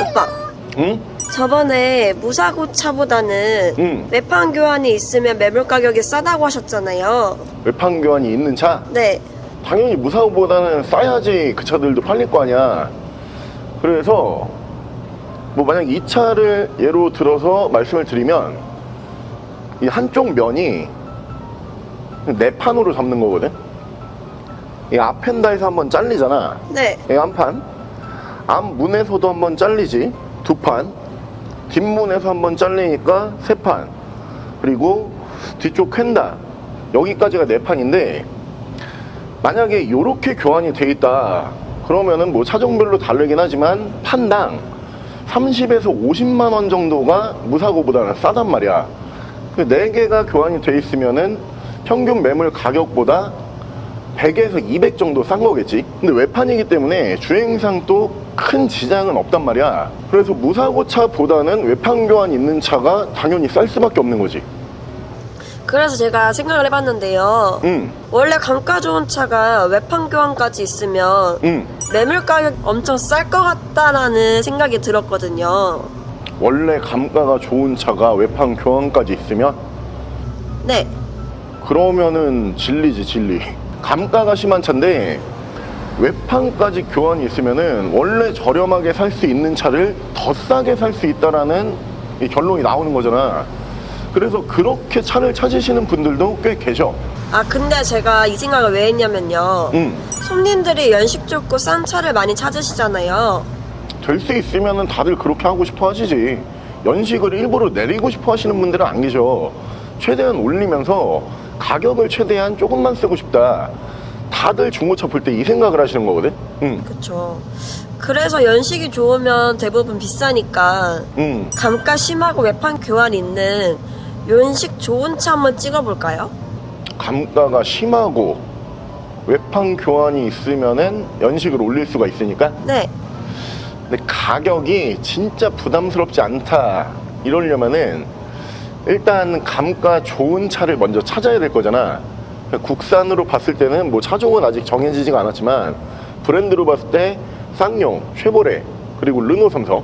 오빠, 응? 저번에 무사고 차보다는 응. 외판 교환이 있으면 매물 가격이 싸다고 하셨잖아요. 외판 교환이 있는 차? 네. 당연히 무사고보다는 싸야지 그 차들도 팔릴 거 아니야. 그래서 뭐 만약 이 차를 예로 들어서 말씀을 드리면 이 한쪽 면이 네 판으로 잡는 거거든. 이 앞엔다에서 한번 잘리잖아. 네. 이 한 판. 앞문에서도 한번 잘리지. 두 판. 뒷문에서 한번 잘리니까 세 판. 그리고 뒤쪽 캔다. 여기까지가 네 판인데 만약에 이렇게 교환이 돼 있다. 그러면은 뭐 차종별로 다르긴 하지만 판당 30에서 50만 원 정도가 무사고보다는 싸단 말이야. 그네 개가 교환이 돼 있으면은 평균 매물 가격보다 100에서 200 정도 싼 거겠지. 근데 외판이기 때문에 주행상 또 큰 지장은 없단 말이야. 그래서 무사고 차보다는 외판 교환 있는 차가 당연히 쌀 수밖에 없는 거지. 그래서 제가 생각을 해봤는데요. 응, 원래 감가 좋은 차가 외판 교환까지 있으면 응. 매물 가격 엄청 쌀 것 같다라는 생각이 들었거든요. 원래 감가가 좋은 차가 외판 교환까지 있으면 네. 그러면은 진리지 진리. 감가가 심한 차인데 외판까지 교환이 있으면은 원래 저렴하게 살 수 있는 차를 더 싸게 살 수 있다라는 이 결론이 나오는 거잖아. 그래서 그렇게 차를 찾으시는 분들도 꽤 계셔. 아, 근데 제가 이 생각을 왜 했냐면요. 응. 손님들이 연식 좋고 싼 차를 많이 찾으시잖아요. 될 수 있으면은 다들 그렇게 하고 싶어 하시지. 연식을 일부러 내리고 싶어 하시는 분들은 안 계셔. 최대한 올리면서 가격을 최대한 조금만 쓰고 싶다. 다들 중고차 볼 때 이 생각을 하시는 거거든. 응. 그쵸. 그래서 연식이 좋으면 대부분 비싸니까 응. 감가 심하고 외판 교환 있는 연식 좋은 차 한번 찍어볼까요? 감가가 심하고 외판 교환이 있으면은 연식을 올릴 수가 있으니까 네. 근데 가격이 진짜 부담스럽지 않다 이러려면은 일단 감가 좋은 차를 먼저 찾아야 될 거잖아 국산으로 봤을 때는 뭐 차종은 아직 정해지지가 않았지만 브랜드로 봤을 때 쌍용, 쉐보레 그리고 르노 삼성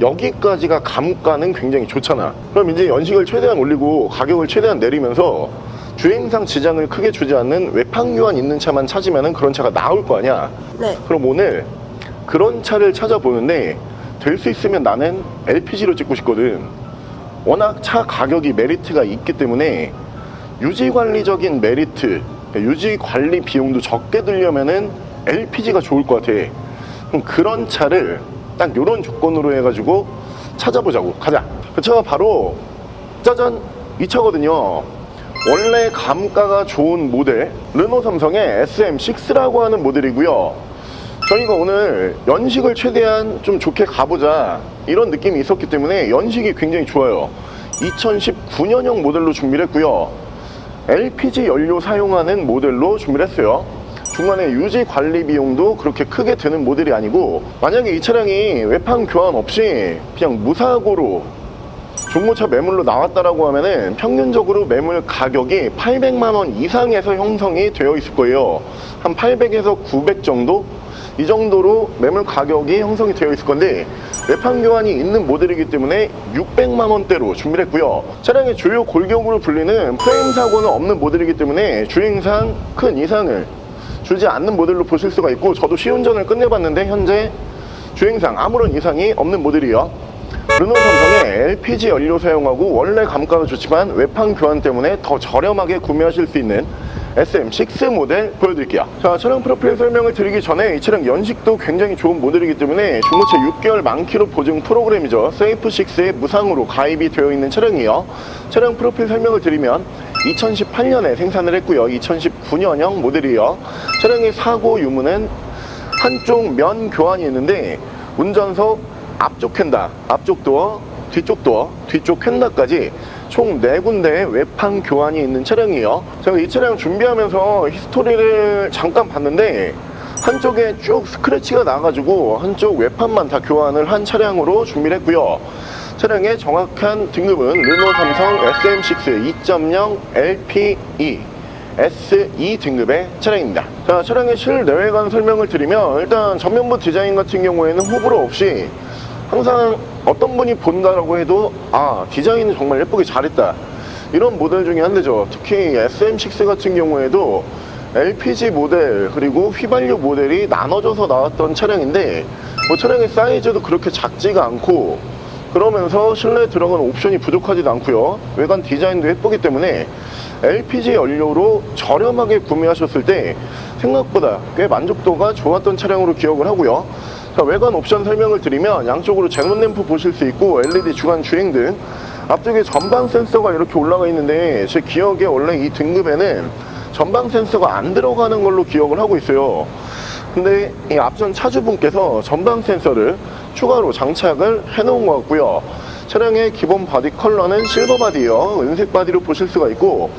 여기까지가 감가는 굉장히 좋잖아 그럼 이제 연식을 최대한 올리고 가격을 최대한 내리면서 주행상 지장을 크게 주지 않는 외판 교환 있는 차만 찾으면은 그런 차가 나올 거 아니야 네. 그럼 오늘 그런 차를 찾아보는데 될 수 있으면 나는 LPG로 찍고 싶거든. 워낙 차 가격이 메리트가 있기 때문에 유지 관리적인 메리트, 그러니까 유지 관리 비용도 적게 들려면은 LPG가 좋을 것 같아. 그럼 그런 차를 딱 이런 조건으로 해가지고 찾아보자고. 가자. 그 차가 바로 짜잔 이 차거든요. 원래 감가가 좋은 모델 르노 삼성의 SM6라고 하는 모델이고요. 저희가 오늘 연식을 최대한 좀 좋게 가보자 이런 느낌이 있었기 때문에 연식이 굉장히 좋아요 2019년형 모델로 준비를 했고요 LPG 연료 사용하는 모델로 준비를 했어요 중간에 유지 관리 비용도 그렇게 크게 드는 모델이 아니고 만약에 이 차량이 외판 교환 없이 그냥 무사고로 중고차 매물로 나왔다라고 하면은 평균적으로 매물 가격이 800만 원 이상에서 형성이 되어 있을 거예요. 한 800에서 900 정도? 이 정도로 매물 가격이 형성이 되어 있을 건데 외판 교환이 있는 모델이기 때문에 600만 원대로 준비를 했고요. 차량의 주요 골격으로 불리는 프레임 사고는 없는 모델이기 때문에 주행상 큰 이상을 주지 않는 모델로 보실 수가 있고 저도 시운전을 끝내봤는데 현재 주행상 아무런 이상이 없는 모델이에요. 르노 삼성의 LPG 연료 사용하고 원래 감가가 좋지만 외판 교환 때문에 더 저렴하게 구매하실 수 있는 SM6 모델 보여드릴게요. 자, 차량 프로필 설명을 드리기 전에 이 차량 연식도 굉장히 좋은 모델이기 때문에 중고차 6개월 만키로 보증 프로그램이죠. 세이프6에 무상으로 가입이 되어 있는 차량이에요. 차량 프로필 설명을 드리면 2018년에 생산을 했고요. 2019년형 모델이에요. 차량의 사고 유무는 한쪽 면 교환이 있는데 운전석 앞쪽 캔다, 앞쪽 도어, 뒤쪽 도어, 뒤쪽 캔다까지 총 네군데의 외판 교환이 있는 차량이에요. 제가 이 차량 준비하면서 히스토리를 잠깐 봤는데 한쪽에 쭉 스크래치가 나가지고 한쪽 외판만 다 교환을 한 차량으로 준비를 했고요. 차량의 정확한 등급은 르노 삼성 SM6 2.0 LPE SE 등급의 차량입니다. 자, 차량의 실내외관 설명을 드리면 일단 전면부 디자인 같은 경우에는 호불호 없이 항상 어떤 분이 본다라고 해도 아 디자인은 정말 예쁘게 잘했다. 이런 모델 중에 한 대죠. 특히 SM6 같은 경우에도 LPG 모델 그리고 휘발유 모델이 나눠져서 나왔던 차량인데 뭐 차량의 사이즈도 그렇게 작지가 않고 그러면서 실내에 들어가는 옵션이 부족하지도 않고요. 외관 디자인도 예쁘기 때문에 LPG 연료로 저렴하게 구매하셨을 때 생각보다 꽤 만족도가 좋았던 차량으로 기억을 하고요 자, 외관 옵션 설명을 드리면 양쪽으로 제논 램프 보실 수 있고 LED 주간 주행 등 앞쪽에 전방 센서가 이렇게 올라가 있는데 제 기억에 원래 이 등급에는 전방 센서가 안 들어가는 걸로 기억을 하고 있어요. 근데 이 앞전 차주분께서 전방 센서를 추가로 장착을 해놓은 것 같고요. 차량의 기본 바디 컬러는 실버 바디요. 은색 바디로 보실 수가 있고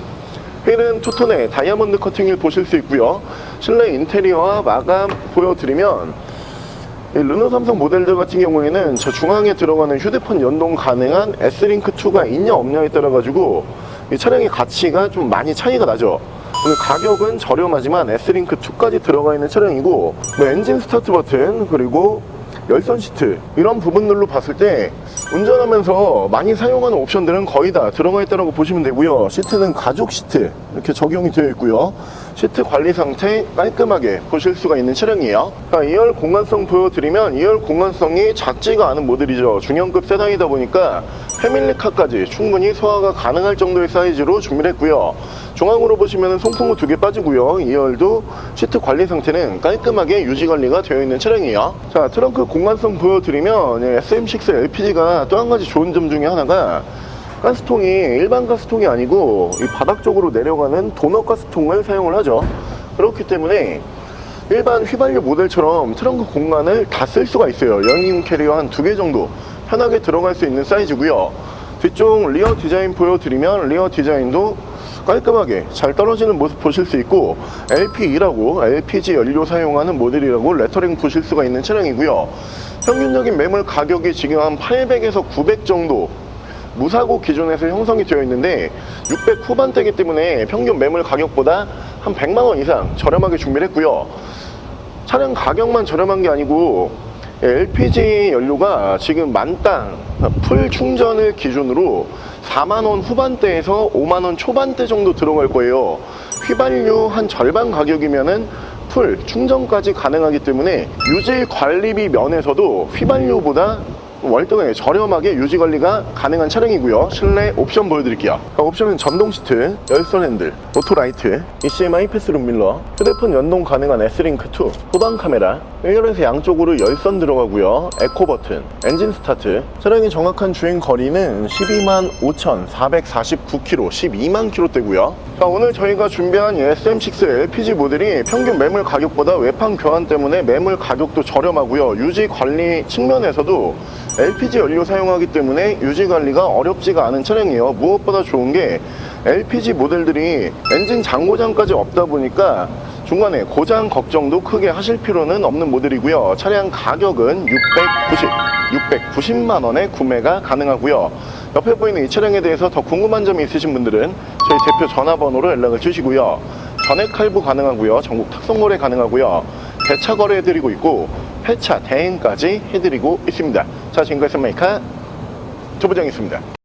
휠은 투톤의 다이아몬드 커팅을 보실 수 있고요. 실내 인테리어와 마감 보여드리면 이 르노 삼성 모델들 같은 경우에는 저 중앙에 들어가는 휴대폰 연동 가능한 S링크 2가 있냐 없냐에 따라 가지고 이 차량의 가치가 좀 많이 차이가 나죠. 가격은 저렴하지만 S링크 2까지 들어가 있는 차량이고 뭐 엔진 스타트 버튼 그리고 열선 시트 이런 부분들로 봤을 때 운전하면서 많이 사용하는 옵션들은 거의 다 들어가 있다고 보시면 되고요. 시트는 가죽 시트 이렇게 적용이 되어 있고요. 시트 관리 상태 깔끔하게 보실 수가 있는 차량이에요. 자, 2열 공간성 보여드리면 2열 공간성이 작지가 않은 모델이죠. 중형급 세단이다 보니까 패밀리카까지 충분히 소화가 가능할 정도의 사이즈로 준비를 했고요. 중앙으로 보시면 송풍구 두 개 빠지고요. 2열도 시트 관리 상태는 깔끔하게 유지 관리가 되어 있는 차량이에요. 자 트렁크 공간성 보여드리면 예, SM6 LPG가 또 한 가지 좋은 점 중에 하나가 가스통이 일반 가스통이 아니고 이 바닥 쪽으로 내려가는 도넛 가스통을 사용을 하죠. 그렇기 때문에 일반 휘발유 모델처럼 트렁크 공간을 다 쓸 수가 있어요. 여행 캐리어 한 두 개 정도 편하게 들어갈 수 있는 사이즈고요. 뒤쪽 리어 디자인 보여드리면 리어 디자인도 깔끔하게 잘 떨어지는 모습 보실 수 있고 LP2라고 LPG 연료 사용하는 모델이라고 레터링 보실 수가 있는 차량이고요. 평균적인 매물 가격이 지금 한 800에서 900 정도 무사고 기준에서 형성이 되어 있는데 600 후반대이기 때문에 평균 매물 가격보다 한 100만 원 이상 저렴하게 준비를 했고요. 차량 가격만 저렴한 게 아니고 LPG 연료가 지금 만땅 풀 충전을 기준으로 4만원 후반대에서 5만원 초반대 정도 들어갈 거예요. 휘발유 한 절반 가격이면은 풀 충전까지 가능하기 때문에 유지 관리비 면에서도 휘발유보다 월등하게 저렴하게 유지 관리가 가능한 차량이고요. 실내 옵션 보여드릴게요. 자, 옵션은 전동 시트, 열선 핸들, 오토 라이트, ECMI 패스룸 밀러, 휴대폰 연동 가능한 S링크2, 후방 카메라, 1열에서 양쪽으로 열선 들어가고요. 에코 버튼, 엔진 스타트. 차량의 정확한 주행 거리는 12만 5,449km, 12만 km대고요. 자, 오늘 저희가 준비한 이 SM6 LPG 모델이 평균 매물 가격보다 외판 교환 때문에 매물 가격도 저렴하고요. 유지 관리 측면에서도 LPG 연료 사용하기 때문에 유지 관리가 어렵지가 않은 차량이에요. 무엇보다 좋은 게 LPG 모델들이 엔진 장고장까지 없다 보니까 중간에 고장 걱정도 크게 하실 필요는 없는 모델이고요. 차량 가격은 690, 690만 원에 구매가 가능하고요. 옆에 보이는 이 차량에 대해서 더 궁금한 점이 있으신 분들은 저희 대표 전화번호로 연락을 주시고요. 전액 할부 가능하고요. 전국 탁송 거래 가능하고요. 대차 거래해드리고 있고 폐차 대행까지 해드리고 있습니다. 자 지금까지 메이카 조부장이었습니다.